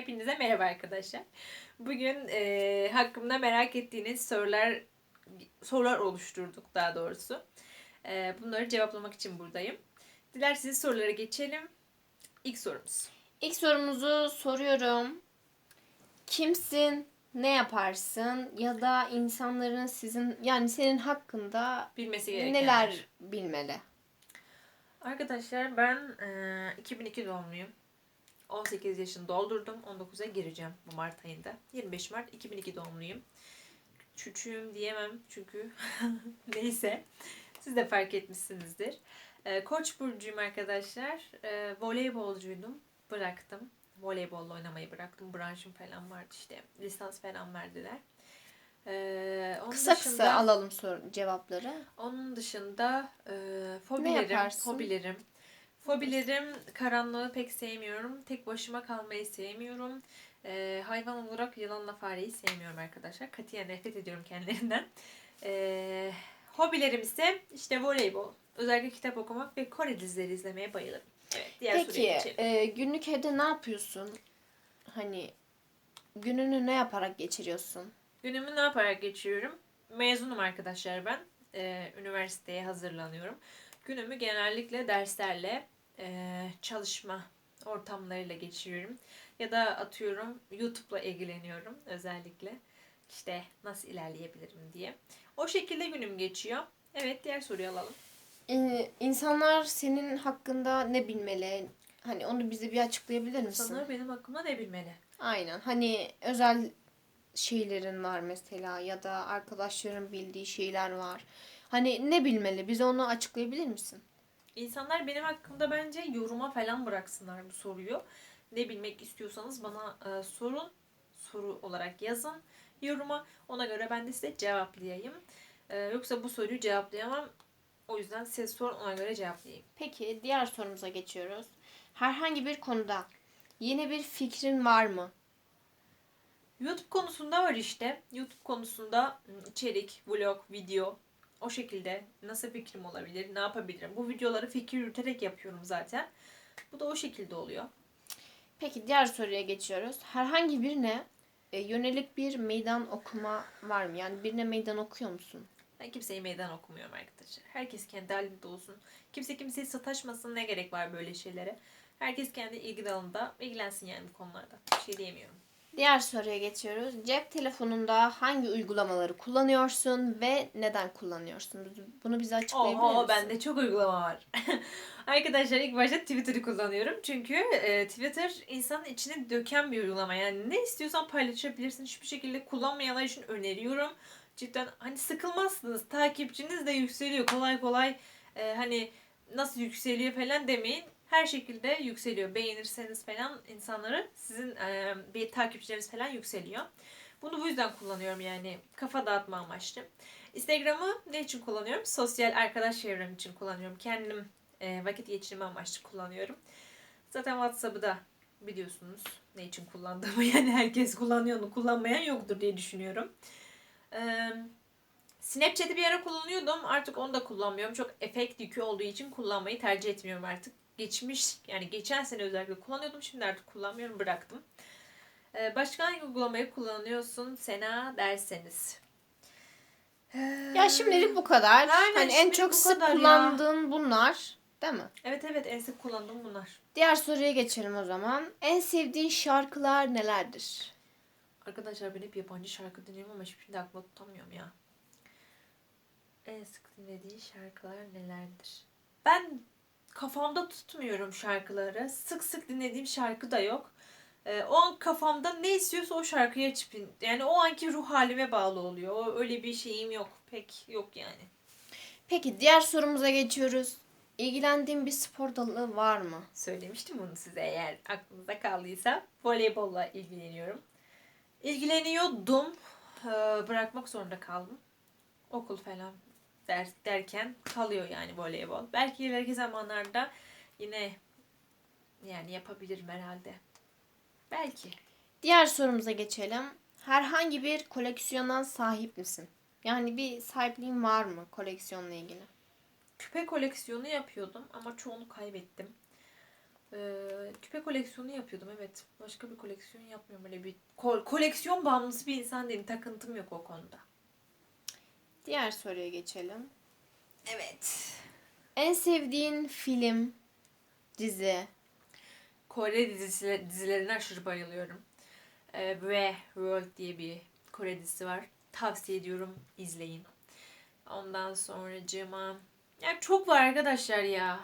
Hepinize merhaba arkadaşlar. Bugün e, hakkımda merak ettiğiniz sorular sorular oluşturduk daha doğrusu. E, bunları cevaplamak için buradayım. Dilerseniz sorulara geçelim. İlk sorumuz. İlk sorumuzu soruyorum. Kimsin? Ne yaparsın? Ya da insanların sizin yani senin hakkında Bilmesi gereken. neler bilmeli? Arkadaşlar ben e, 2002 doğumluyum. 18 yaşını doldurdum. 19'a gireceğim bu Mart ayında. 25 Mart 2002 doğumluyum. Küçüğüm diyemem çünkü neyse. Siz de fark etmişsinizdir. E, Koç burcuyum arkadaşlar. E, voleybolcuydum. Bıraktım. Voleybolla oynamayı bıraktım. Branşım falan vardı işte. Lisans falan verdiler. E, onun Kısa dışında- kısa alalım soru cevapları. onun dışında e, fobilerim, yaparsın? Fobilerim. Karanlığı pek sevmiyorum. Tek başıma kalmayı sevmiyorum. E, hayvan olarak yılanla fareyi sevmiyorum arkadaşlar. Katiyen nefret ediyorum kendilerinden. E, hobilerim ise işte voleybol. Özellikle kitap okumak ve Kore dizileri izlemeye bayılırım. Evet, diğer soruya Peki geçelim. e, günlük evde ne yapıyorsun? Hani gününü ne yaparak geçiriyorsun? Günümü ne yaparak geçiriyorum? Mezunum arkadaşlar ben. Ee, üniversiteye hazırlanıyorum. Günümü genellikle derslerle, e, çalışma ortamlarıyla geçiriyorum. Ya da atıyorum YouTube'la ilgileniyorum özellikle. İşte nasıl ilerleyebilirim diye. O şekilde günüm geçiyor. Evet diğer soruyu alalım. Ee, insanlar senin hakkında ne bilmeli? Hani onu bize bir açıklayabilir misin? Sanırım benim hakkımda ne bilmeli? Aynen. Hani özel şeylerin var mesela ya da arkadaşların bildiği şeyler var. Hani ne bilmeli? Bize onu açıklayabilir misin? İnsanlar benim hakkımda bence yoruma falan bıraksınlar bu soruyu. Ne bilmek istiyorsanız bana e, sorun. Soru olarak yazın yoruma. Ona göre ben de size cevaplayayım. E, yoksa bu soruyu cevaplayamam. O yüzden siz sorun ona göre cevaplayayım. Peki diğer sorumuza geçiyoruz. Herhangi bir konuda yeni bir fikrin var mı? YouTube konusunda var işte. YouTube konusunda ım, içerik, vlog, video o şekilde nasıl fikrim olabilir, ne yapabilirim? Bu videoları fikir yürüterek yapıyorum zaten. Bu da o şekilde oluyor. Peki diğer soruya geçiyoruz. Herhangi birine e, yönelik bir meydan okuma var mı? Yani birine meydan okuyor musun? Ben kimseye meydan okumuyorum arkadaşlar. Herkes kendi halinde olsun. Kimse kimseye sataşmasın. Ne gerek var böyle şeylere? Herkes kendi ilgi dalında ilgilensin yani bu konularda. Bir şey diyemiyorum. Diğer soruya geçiyoruz. Cep telefonunda hangi uygulamaları kullanıyorsun ve neden kullanıyorsun? Bunu bize açıklayabilir Oho misin? bende çok uygulama var. Arkadaşlar ilk başta Twitter'ı kullanıyorum. Çünkü e, Twitter insanın içine döken bir uygulama. Yani ne istiyorsan paylaşabilirsin. Hiçbir şekilde kullanmayanlar için öneriyorum. Cidden hani sıkılmazsınız. Takipçiniz de yükseliyor. Kolay kolay e, hani nasıl yükseliyor falan demeyin. Her şekilde yükseliyor. Beğenirseniz falan insanları sizin e, bir takipçileriniz falan yükseliyor. Bunu bu yüzden kullanıyorum yani kafa dağıtma amaçlı. Instagram'ı ne için kullanıyorum? Sosyal arkadaş çevrem için kullanıyorum. Kendim e, vakit geçirme amaçlı kullanıyorum. Zaten WhatsApp'ı da biliyorsunuz ne için kullandığımı yani herkes kullanıyor onu kullanmayan yoktur diye düşünüyorum. Ee, Snapchat'i bir ara kullanıyordum. Artık onu da kullanmıyorum. Çok efekt yükü olduğu için kullanmayı tercih etmiyorum artık. Geçmiş yani geçen sene özellikle kullanıyordum. Şimdi artık kullanmıyorum. Bıraktım. Ee, başka hangi uygulamayı kullanıyorsun Sena derseniz? Ya şimdilik bu kadar. Aynen, hani en çok sık kadar ya. kullandığın bunlar, değil mi? Evet evet en sık kullandığım bunlar. Diğer soruya geçelim o zaman. En sevdiğin şarkılar nelerdir? Arkadaşlar ben hep yabancı şarkı dinliyorum ama şimdi aklıma tutamıyorum ya. En sık dinlediğin şarkılar nelerdir? Ben kafamda tutmuyorum şarkıları. Sık sık dinlediğim şarkı da yok. Ee, o an kafamda ne istiyorsa o şarkıyı açıp yani o anki ruh halime bağlı oluyor. O, öyle bir şeyim yok. Pek yok yani. Peki diğer sorumuza geçiyoruz. İlgilendiğin bir spor dalı var mı? Söylemiştim bunu size eğer aklınızda kaldıysa. Voleybolla ilgileniyorum. İlgileniyordum. Ee, Bırakmak zorunda kaldım. Okul falan ders derken kalıyor yani voleybol. Belki ileriki zamanlarda yine yani yapabilirim herhalde. Belki. Diğer sorumuza geçelim. Herhangi bir koleksiyona sahip misin? Yani bir sahipliğin var mı koleksiyonla ilgili? Küpe koleksiyonu yapıyordum ama çoğunu kaybettim. Ee, küpe koleksiyonu yapıyordum evet. Başka bir koleksiyon yapmıyorum. Öyle bir ko- koleksiyon bağımlısı bir insan değilim. Takıntım yok o konuda. Diğer soruya geçelim. Evet. En sevdiğin film, dizi. Kore dizisi, dizilerine aşırı bayılıyorum. Ee, Ve World diye bir Kore dizisi var. Tavsiye ediyorum izleyin. Ondan sonracığıma... Ya çok var arkadaşlar ya.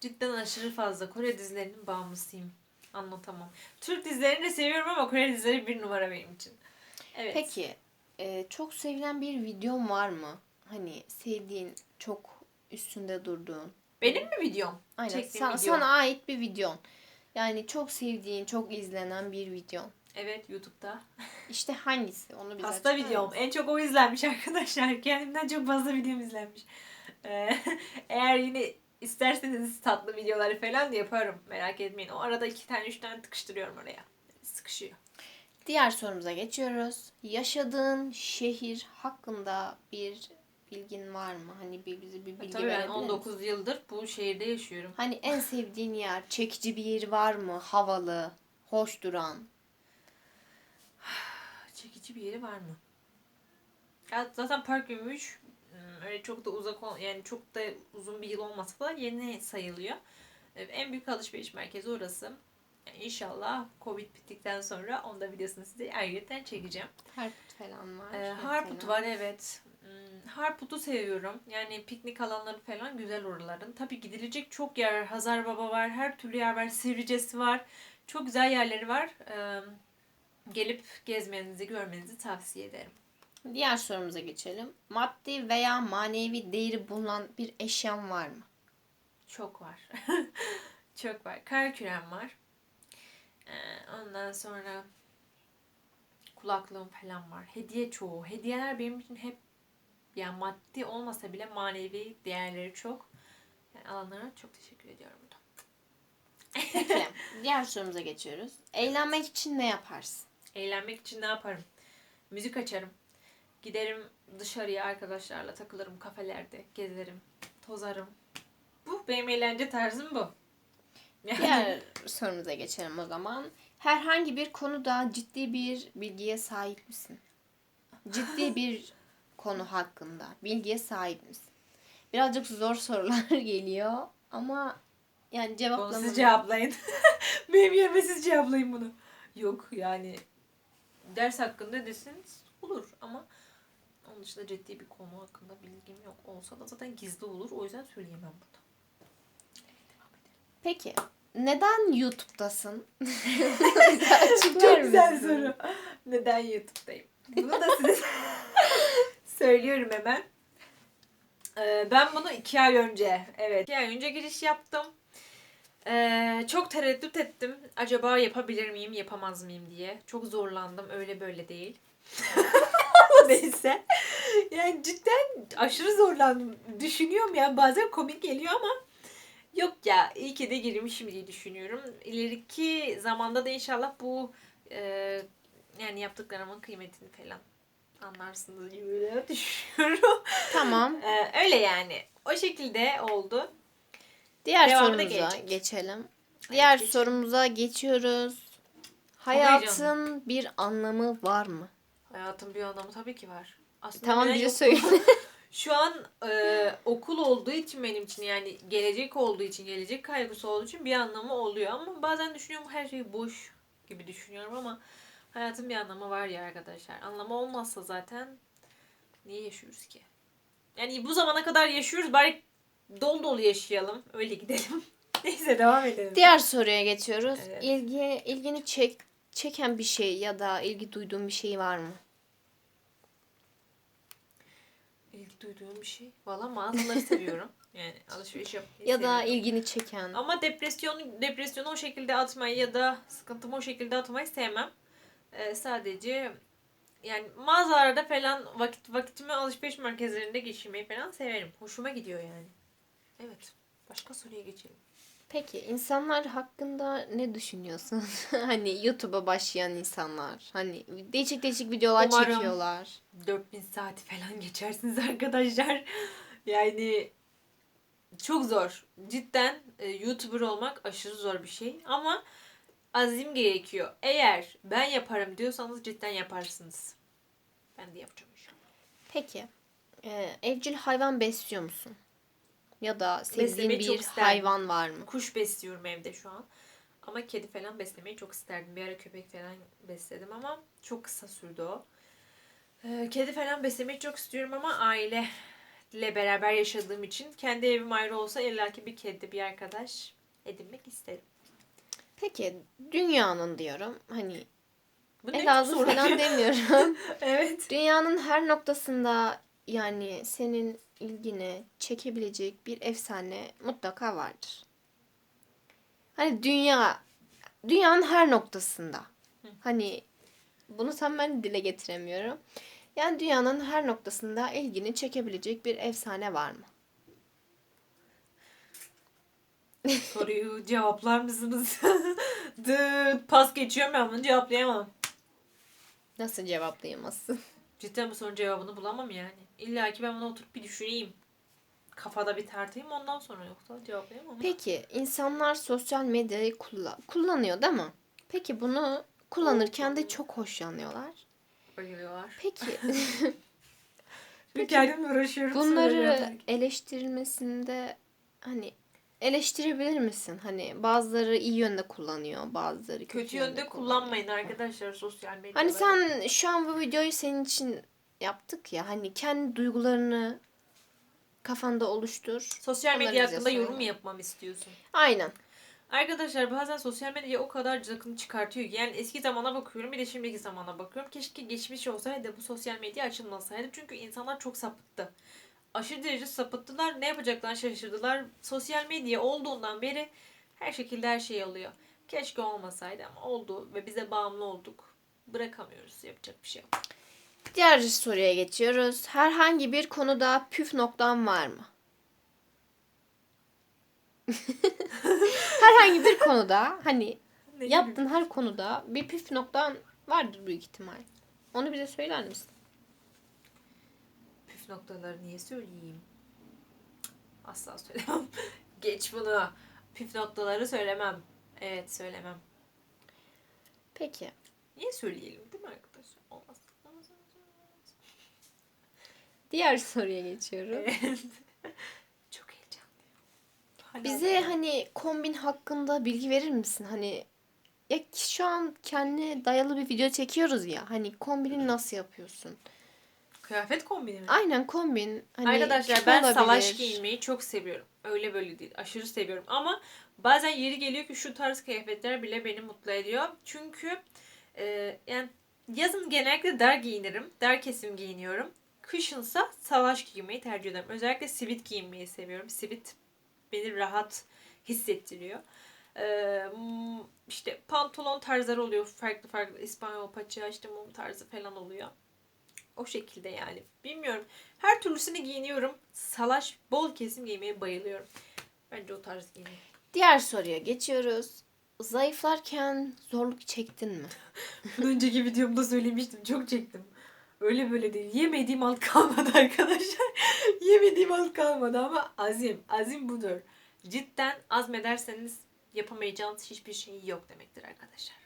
Cidden aşırı fazla. Kore dizilerinin bağımlısıyım. Anlatamam. Türk dizilerini de seviyorum ama Kore dizileri bir numara benim için. Evet. Peki e, çok sevilen bir videon var mı? Hani sevdiğin, çok üstünde durduğun. Benim mi videom? Aynen. Çektiğim Sa- video. sana ait bir videon. Yani çok sevdiğin, çok izlenen bir videon. Evet YouTube'da. İşte hangisi? Onu bize Hasta açıklar videom. mısın? En çok o izlenmiş arkadaşlar. Kendimden çok fazla videom izlenmiş. Ee, eğer yine isterseniz tatlı videoları falan da yaparım. Merak etmeyin. O arada iki tane üç tane tıkıştırıyorum oraya. Sıkışıyor. Diğer sorumuza geçiyoruz. Yaşadığın şehir hakkında bir bilgin var mı? Hani bir bize bir bilgi Tabii ben verebilir misin? 19 yıldır bu şehirde yaşıyorum. Hani en sevdiğin yer, çekici bir yer var mı? Havalı, hoş duran. Çekici bir yeri var mı? Ya zaten Park 23 ım, öyle çok da uzak yani çok da uzun bir yıl olmasa da yeni sayılıyor. Ee, En büyük alışveriş merkezi orası. İnşallah Covid bittikten sonra onda videosunu size ayrıca çekeceğim. Harput falan var. Ee, mesela. Harput var evet. Hmm, Harput'u seviyorum. Yani piknik alanları falan güzel oraların. Tabii gidilecek çok yer. var. Hazar Baba var. Her türlü yer var. Sivrice'si var. Çok güzel yerleri var. Ee, gelip gezmenizi, görmenizi tavsiye ederim. Diğer sorumuza geçelim. Maddi veya manevi değeri bulunan bir eşyan var mı? Çok var. çok var. Kar kürem var. Ee, ondan sonra kulaklığım falan var. Hediye çoğu. Hediyeler benim için hep yani maddi olmasa bile manevi değerleri çok. Yani alanlara çok teşekkür ediyorum burada. Peki. Diğer sorumuza geçiyoruz. Eğlenmek için ne yaparsın? Eğlenmek için ne yaparım? Müzik açarım. Giderim dışarıya arkadaşlarla takılırım kafelerde, gezerim, tozarım. Bu benim eğlence tarzım bu. Yani Diğer sorumuza geçelim o zaman. Herhangi bir konuda ciddi bir bilgiye sahip misin? Ciddi bir konu hakkında bilgiye sahip misin? Birazcık zor sorular geliyor ama yani Bunu cevaplamanı... siz cevaplayın. Benim yerime siz cevaplayın bunu. Yok yani ders hakkında deseniz olur ama onun dışında ciddi bir konu hakkında bilgim yok. Olsa da zaten gizli olur. O yüzden söyleyemem burada. Peki neden YouTube'dasın? Çok güzel soru. Neden YouTube'dayım? Bunu da size söylüyorum hemen. Ee, ben bunu iki ay önce, evet iki ay önce giriş yaptım. Ee, çok tereddüt ettim. Acaba yapabilir miyim, yapamaz mıyım diye. Çok zorlandım. Öyle böyle değil. Neyse. Yani cidden aşırı zorlandım. Düşünüyorum ya bazen komik geliyor ama yok ya iyi ki de girmişim diye düşünüyorum. İleriki zamanda da inşallah bu e, yani yaptıklarımın kıymetini falan anlarsınız gibi düşünüyorum. Tamam. Ee, öyle yani. O şekilde oldu. Diğer Devamı da sorumuza gelecek. geçelim. Diğer geçelim. sorumuza geçiyoruz. Hayatın bir anlamı var mı? Hayatın bir anlamı tabii ki var. Aslında Tamam bize yok? söyle. Şu an e, okul olduğu için benim için yani gelecek olduğu için, gelecek kaygısı olduğu için bir anlamı oluyor. Ama bazen düşünüyorum her şey boş gibi düşünüyorum ama hayatın bir anlamı var ya arkadaşlar. Anlamı olmazsa zaten niye yaşıyoruz ki? Yani bu zamana kadar yaşıyoruz bari dolu dolu yaşayalım. Öyle gidelim. Neyse devam edelim. Diğer soruya geçiyoruz. Evet. İlgi ilgini çek çeken bir şey ya da ilgi duyduğun bir şey var mı? İlgi duyduğum bir şey. Valla mağazaları seviyorum. Yani alışveriş yapmayı Ya da seviyorum. ilgini çeken. Ama depresyon depresyonu o şekilde atmayı ya da sıkıntımı o şekilde atmayı sevmem. Ee, sadece yani mağazalarda falan vakit vakitimi alışveriş merkezlerinde geçirmeyi falan severim. Hoşuma gidiyor yani. Evet. Başka soruya geçelim. Peki insanlar hakkında ne düşünüyorsun? hani YouTube'a başlayan insanlar. Hani değişik değişik videolar Umarım- çekiyorlar. 4000 saati falan geçersiniz arkadaşlar. Yani Çok zor. Cidden e, YouTuber olmak aşırı zor bir şey. Ama azim gerekiyor. Eğer ben yaparım diyorsanız cidden yaparsınız. Ben de yapacağım inşallah. Peki. e, evcil hayvan besliyor musun? Ya da sevdiğin Beslemeyi çok bir isterdim. hayvan var mı? Kuş besliyorum evde şu an. Ama kedi falan beslemeyi çok isterdim. Bir ara köpek falan besledim ama çok kısa sürdü o. Ee, kedi falan beslemeyi çok istiyorum ama aileyle beraber yaşadığım için kendi evim ayrı olsa illaki bir kedi, bir arkadaş edinmek isterim. Peki dünyanın diyorum hani Bu ne Elazığ çok zor falan demiyorum. evet. Dünyanın her noktasında yani senin ilgini çekebilecek bir efsane mutlaka vardır. Hani dünya dünyanın her noktasında. Hani bunu tam ben dile getiremiyorum. Yani dünyanın her noktasında ilgini çekebilecek bir efsane var mı? Soruyu cevaplar mısınız? Dıt, pas geçiyorum ben bunu cevaplayamam. Nasıl cevaplayamazsın? Cidden bu sorunun cevabını bulamam yani. İlla ki ben bunu oturup bir düşüneyim. Kafada bir tartayım ondan sonra yoksa cevaplayamam. Peki insanlar sosyal medyayı kulla- kullanıyor değil mi? Peki bunu kullanırken de çok hoşlanıyorlar. Bayılıyorlar. Peki Bir kendimle uğraşıyorum. bunları söylüyorum. eleştirilmesinde hani eleştirebilir misin? Hani bazıları iyi yönde kullanıyor, bazıları kötü, kötü yönde kullanıyor. kullanmayın arkadaşlar sosyal medyada. Hani sen şu an bu videoyu senin için yaptık ya. Hani kendi duygularını kafanda oluştur. sosyal Onları medya bize hakkında söyle. yorum yapmamı istiyorsun. Aynen. Arkadaşlar bazen sosyal medya o kadar cıkını çıkartıyor ki yani eski zamana bakıyorum bir de şimdiki zamana bakıyorum. Keşke geçmiş olsaydı bu sosyal medya açılmasaydı. Çünkü insanlar çok sapıttı. Aşırı derece sapıttılar. Ne yapacaklarını şaşırdılar. Sosyal medya olduğundan beri her şekilde her şey oluyor. Keşke olmasaydı ama oldu ve bize bağımlı olduk. Bırakamıyoruz. Yapacak bir şey yok. Diğer soruya geçiyoruz. Herhangi bir konuda püf noktan var mı? Herhangi bir konuda hani Ne yaptığın her konuda bir püf noktan vardır büyük ihtimal. Onu bize söyler misin? Püf noktaları niye söyleyeyim? Asla söylemem. Geç bunu. Püf noktaları söylemem. Evet söylemem. Peki. Niye söyleyelim değil mi arkadaşlar? Olmaz. Olmaz, olmaz, olmaz. Diğer soruya geçiyorum. Evet. Çok heyecanlıyım. Hala Bize daha- hani kombin hakkında bilgi verir misin? Hani ya şu an kendine dayalı bir video çekiyoruz ya. Hani kombini nasıl yapıyorsun? Kıyafet kombini mi? Aynen kombin. Hani Arkadaşlar ben olabilir. salaş giyinmeyi çok seviyorum. Öyle böyle değil. Aşırı seviyorum. Ama bazen yeri geliyor ki şu tarz kıyafetler bile beni mutlu ediyor. Çünkü e, yani yazın genellikle dar giyinirim. Dar kesim giyiniyorum. Kışınsa salaş giymeyi tercih ederim. Özellikle sivit giyinmeyi seviyorum. Sivit beni rahat hissettiriyor. Ee, işte pantolon tarzları oluyor. Farklı farklı İspanyol paça, işte mum tarzı falan oluyor. O şekilde yani. Bilmiyorum. Her türlüsünü giyiniyorum. Salaş, bol kesim giymeye bayılıyorum. Bence o tarz giyiniyorum. Diğer soruya geçiyoruz. Zayıflarken zorluk çektin mi? önceki videomda söylemiştim. Çok çektim. Öyle böyle değil. Yemediğim alt kalmadı arkadaşlar. Yemediğim alt kalmadı ama azim. Azim budur. Cidden azmederseniz yapamayacağınız hiçbir şey yok demektir arkadaşlar.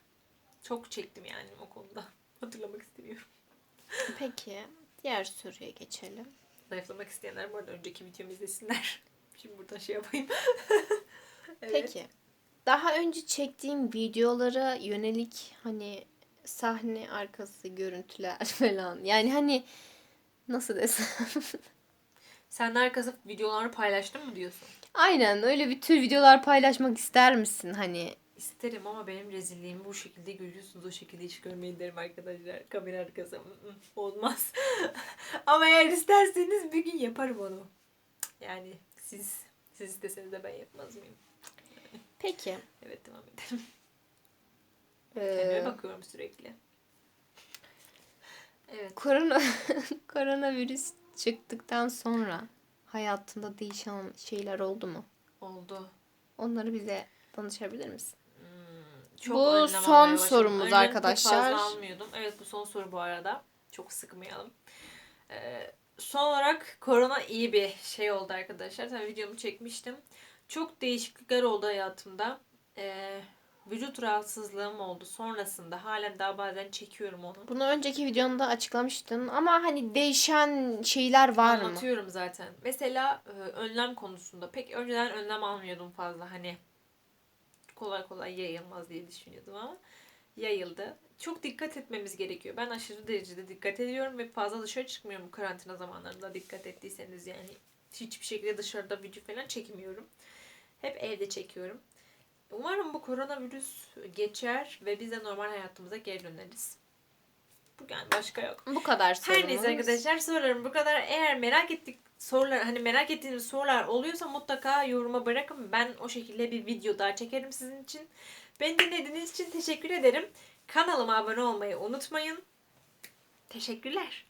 Çok çektim yani o konuda. Hatırlamak istemiyorum. Peki. Diğer soruya geçelim. Zayıflamak isteyenler bu arada önceki videomu izlesinler. Şimdi buradan şey yapayım. Evet. Peki. Daha önce çektiğim videolara yönelik hani sahne arkası görüntüler falan. Yani hani nasıl desem. Sen de arkası videolarını paylaştın mı diyorsun? Aynen öyle bir tür videolar paylaşmak ister misin? Hani İsterim ama benim rezilliğimi bu şekilde görüyorsunuz. O şekilde hiç görmeyin derim arkadaşlar. Kamera arkası olmaz. ama eğer isterseniz bir gün yaparım onu. Yani siz siz isteseniz de ben yapmaz mıyım? peki. Evet devam edelim. Ee, Kendime bakıyorum sürekli. Evet. korona koronavirüs çıktıktan sonra hayatında değişen şeyler oldu mu? Oldu. Onları bize danışabilir misin? Hmm, Bu önlem son başladım. sorumuz Önlem çok arkadaşlar. fazla almıyordum. Evet bu son soru bu arada. Çok sıkmayalım. Ee, son olarak korona iyi bir şey oldu arkadaşlar. Tabii videomu çekmiştim. Çok değişiklikler oldu hayatımda. Ee, vücut rahatsızlığım oldu sonrasında. Halen daha bazen çekiyorum onu. Bunu önceki videonda açıklamıştın ama hani değişen şeyler var mı? Anlatıyorum zaten. Mesela e, önlem konusunda pek önceden önlem almıyordum fazla hani kolay kolay yayılmaz diye düşünüyordum ama yayıldı. Çok dikkat etmemiz gerekiyor. Ben aşırı derecede dikkat ediyorum ve fazla dışarı çıkmıyorum karantina zamanlarında dikkat ettiyseniz yani hiçbir şekilde dışarıda video falan çekmiyorum. Hep evde çekiyorum. Umarım bu koronavirüs geçer ve biz de normal hayatımıza geri döneriz. Bu yani başka yok. Bu kadar sorumuz. Her neyse arkadaşlar sorularım bu kadar. Eğer merak ettik sorular hani merak ettiğiniz sorular oluyorsa mutlaka yoruma bırakın. Ben o şekilde bir video daha çekerim sizin için. Beni dinlediğiniz için teşekkür ederim. Kanalıma abone olmayı unutmayın. Teşekkürler.